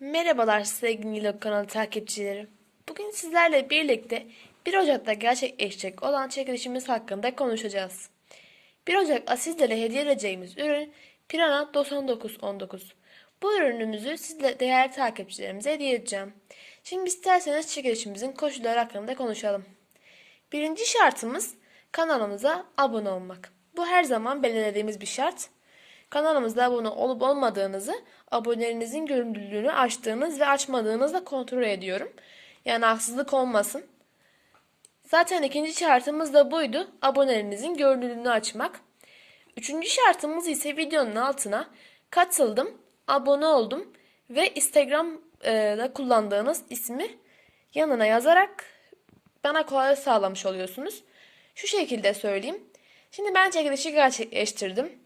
Merhabalar sevgili Nilo kanalı takipçileri. Bugün sizlerle birlikte 1 Ocak'ta gerçekleşecek olan çekilişimiz hakkında konuşacağız. 1 Ocak'ta sizlere hediye edeceğimiz ürün Pirana 9919. Bu ürünümüzü sizle değerli takipçilerimize hediye edeceğim. Şimdi isterseniz çekilişimizin koşulları hakkında konuşalım. Birinci şartımız kanalımıza abone olmak. Bu her zaman belirlediğimiz bir şart. Kanalımızda abone olup olmadığınızı, abonelerinizin görünürlüğünü açtığınız ve açmadığınızla kontrol ediyorum. Yani haksızlık olmasın. Zaten ikinci şartımız da buydu. Abonelerinizin görünürlüğünü açmak. Üçüncü şartımız ise videonun altına katıldım, abone oldum ve Instagram'da kullandığınız ismi yanına yazarak bana kolaylık sağlamış oluyorsunuz. Şu şekilde söyleyeyim. Şimdi ben çekilişi gerçekleştirdim.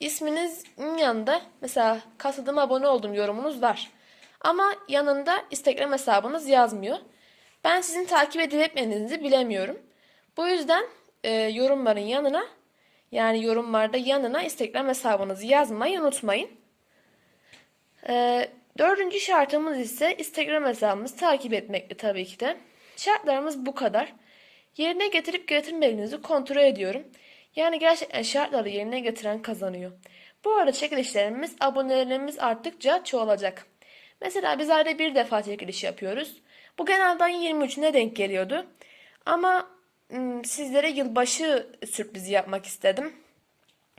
İsminizin yanında mesela katıldım abone oldum yorumunuz var. Ama yanında Instagram hesabınız yazmıyor. Ben sizin takip edip etmediğinizi bilemiyorum. Bu yüzden e, yorumların yanına yani yorumlarda yanına Instagram hesabınızı yazmayı unutmayın. E, dördüncü şartımız ise Instagram hesabımızı takip etmekti tabii ki de. Şartlarımız bu kadar. Yerine getirip getirmediğinizi kontrol ediyorum. Yani gerçekten şartları yerine getiren kazanıyor. Bu arada çekilişlerimiz, abonelerimiz arttıkça çoğalacak. Mesela biz ayda bir defa çekiliş yapıyoruz. Bu genelde ayın 23'üne denk geliyordu. Ama sizlere yılbaşı sürprizi yapmak istedim.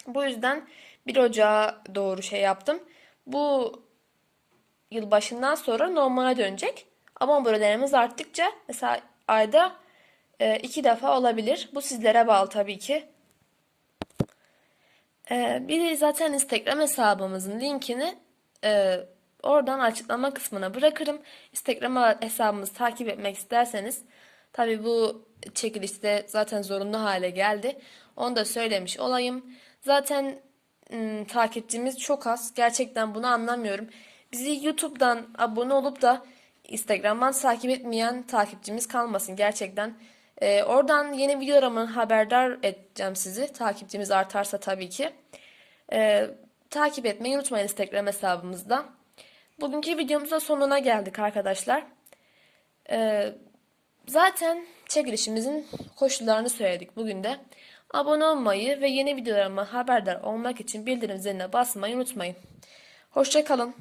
Bu yüzden 1 Ocağı doğru şey yaptım. Bu yılbaşından sonra normale dönecek. Ama abonelerimiz arttıkça mesela ayda iki defa olabilir. Bu sizlere bağlı tabii ki. Ee, bir de zaten Instagram hesabımızın linkini e, oradan açıklama kısmına bırakırım. Instagram hesabımızı takip etmek isterseniz tabii bu çekilişte zaten zorunlu hale geldi. Onu da söylemiş olayım. Zaten ım, takipçimiz çok az. Gerçekten bunu anlamıyorum. Bizi YouTube'dan abone olup da Instagram'dan takip etmeyen takipçimiz kalmasın gerçekten. Ee, oradan yeni videolarımı haberdar edeceğim sizi. Takipçimiz artarsa tabii ki. Ee, takip etmeyi unutmayın Instagram hesabımızda. Bugünkü videomuzda sonuna geldik arkadaşlar. Ee, zaten çekilişimizin koşullarını söyledik bugün de. Abone olmayı ve yeni videolarıma haberdar olmak için bildirim ziline basmayı unutmayın. Hoşçakalın.